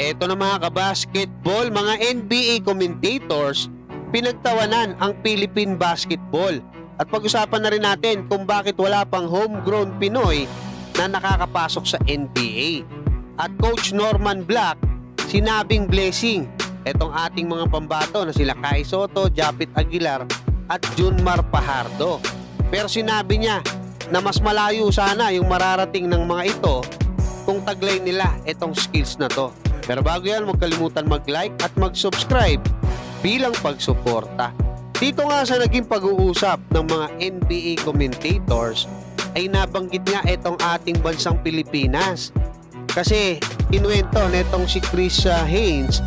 Eto na mga kabasketball, mga NBA commentators, pinagtawanan ang Philippine basketball. At pag-usapan na rin natin kung bakit wala pang homegrown Pinoy na nakakapasok sa NBA. At Coach Norman Black, sinabing blessing etong ating mga pambato na sila Kai Soto, Japit Aguilar at Junmar Pajardo. Pero sinabi niya na mas malayo sana yung mararating ng mga ito kung taglay nila itong skills na to. Pero bago yan, huwag kalimutan mag-like at mag-subscribe bilang pagsuporta. Dito nga sa naging pag-uusap ng mga NBA commentators ay nabanggit nga itong ating bansang Pilipinas. Kasi inuwento netong si Chris Haynes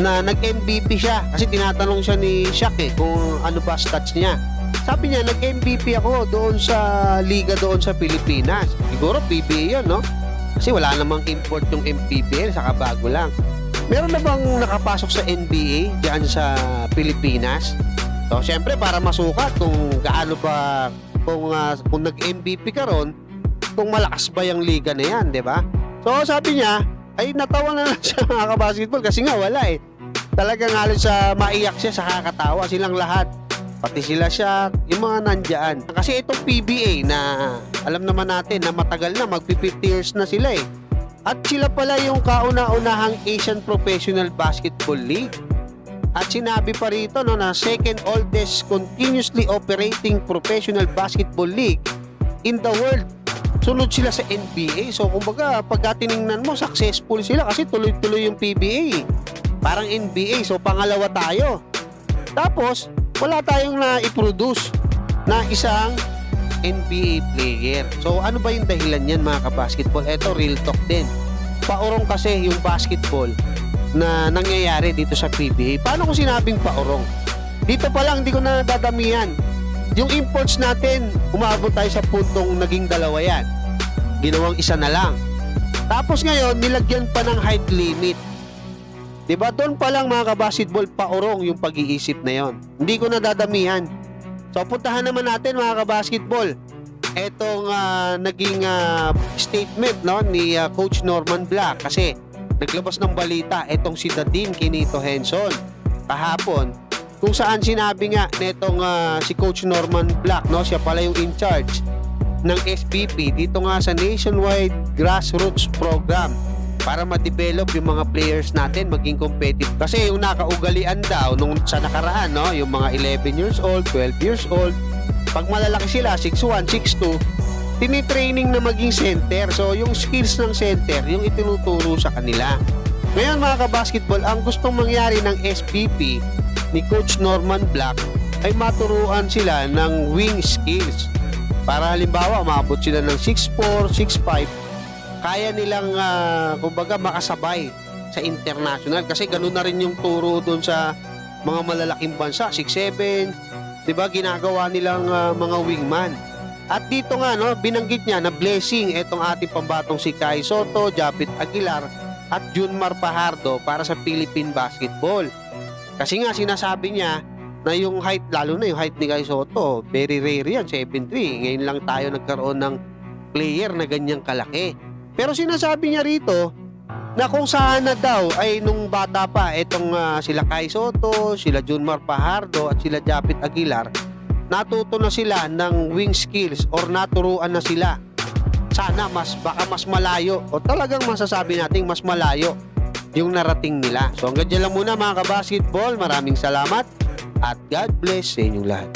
na nag-MVP siya kasi tinatanong siya ni Shaq eh kung ano ba stats niya. Sabi niya, nag-MVP ako doon sa liga doon sa Pilipinas. Siguro PBA yun, no? Kasi wala namang import yung MPBL, saka bago lang. Meron na bang nakapasok sa NBA diyan sa Pilipinas? So, syempre para masukat kung gaano ba kung ah, kung nag-MVP ka ron, kung malakas ba yung liga na yan, 'di ba? So, sabi niya, ay natawa na lang siya mga basketball kasi nga wala eh. Talagang halos sa maiyak siya sa kakatawa silang lahat. Pati sila siya, yung mga nandyan. Kasi itong PBA na alam naman natin na matagal na, magpi 50 years na sila eh. At sila pala yung kauna-unahang Asian Professional Basketball League. At sinabi pa rito no, na second oldest continuously operating professional basketball league in the world. Sunod sila sa NBA. So kumbaga, pag tiningnan mo, successful sila kasi tuloy-tuloy yung PBA. Parang NBA. So pangalawa tayo. Tapos, wala tayong na-produce na isang NBA player. So ano ba yung dahilan yan mga kabasketball? Ito real talk din. Paurong kasi yung basketball na nangyayari dito sa PBA. Paano ko sinabing paurong? Dito pa lang hindi ko na dadamihan. Yung imports natin, umabot tayo sa puntong naging dalawa yan. Ginawang isa na lang. Tapos ngayon, nilagyan pa ng height limit. 'Di ba? Doon pa lang mga kabasketball paurong yung pag-iisip na 'yon. Hindi ko na dadamihan. So puntahan naman natin mga kabasketball. Etong ah, naging ah, statement no ni ah, Coach Norman Black kasi naglabas ng balita etong si Dadin Kinito Henson kahapon kung saan sinabi nga netong ah, si Coach Norman Black no siya pala yung in charge ng SPP dito nga sa Nationwide Grassroots Program para ma-develop yung mga players natin maging competitive. Kasi yung nakaugalian daw nung sa nakaraan, no, yung mga 11 years old, 12 years old, pag malalaki sila, 6'1, 6'2, tinitraining na maging center. So, yung skills ng center, yung itinuturo sa kanila. Ngayon mga kabasketball, ang gustong mangyari ng SPP ni Coach Norman Black ay maturuan sila ng wing skills. Para halimbawa, maabot sila ng 6'4, 6'5, kaya nilang ah, kumbaga makasabay sa international. Kasi ganun na rin yung turo doon sa mga malalaking bansa 6'7 'di ba? Ginagawa nilang ah, mga wingman. At dito nga no binanggit niya na blessing etong ating pambatong si Kai Soto, Japit Aguilar at Junmar Pajardo para sa Philippine basketball. Kasi nga sinasabi niya na yung height lalo na yung height ni Kai Soto very rare yan 7'3 ngayon lang tayo nagkaroon ng player na ganyang kalaki pero sinasabi niya rito na kung saan na daw ay nung bata pa itong ah, sila Kai Soto, sila Junmar Pajardo at sila Japit Aguilar natuto na sila ng wing skills or naturuan na sila. Sana mas baka mas malayo o talagang masasabi nating mas malayo yung narating nila. So hanggang dyan lang muna mga kabasketball. Maraming salamat at God bless sa inyong lahat.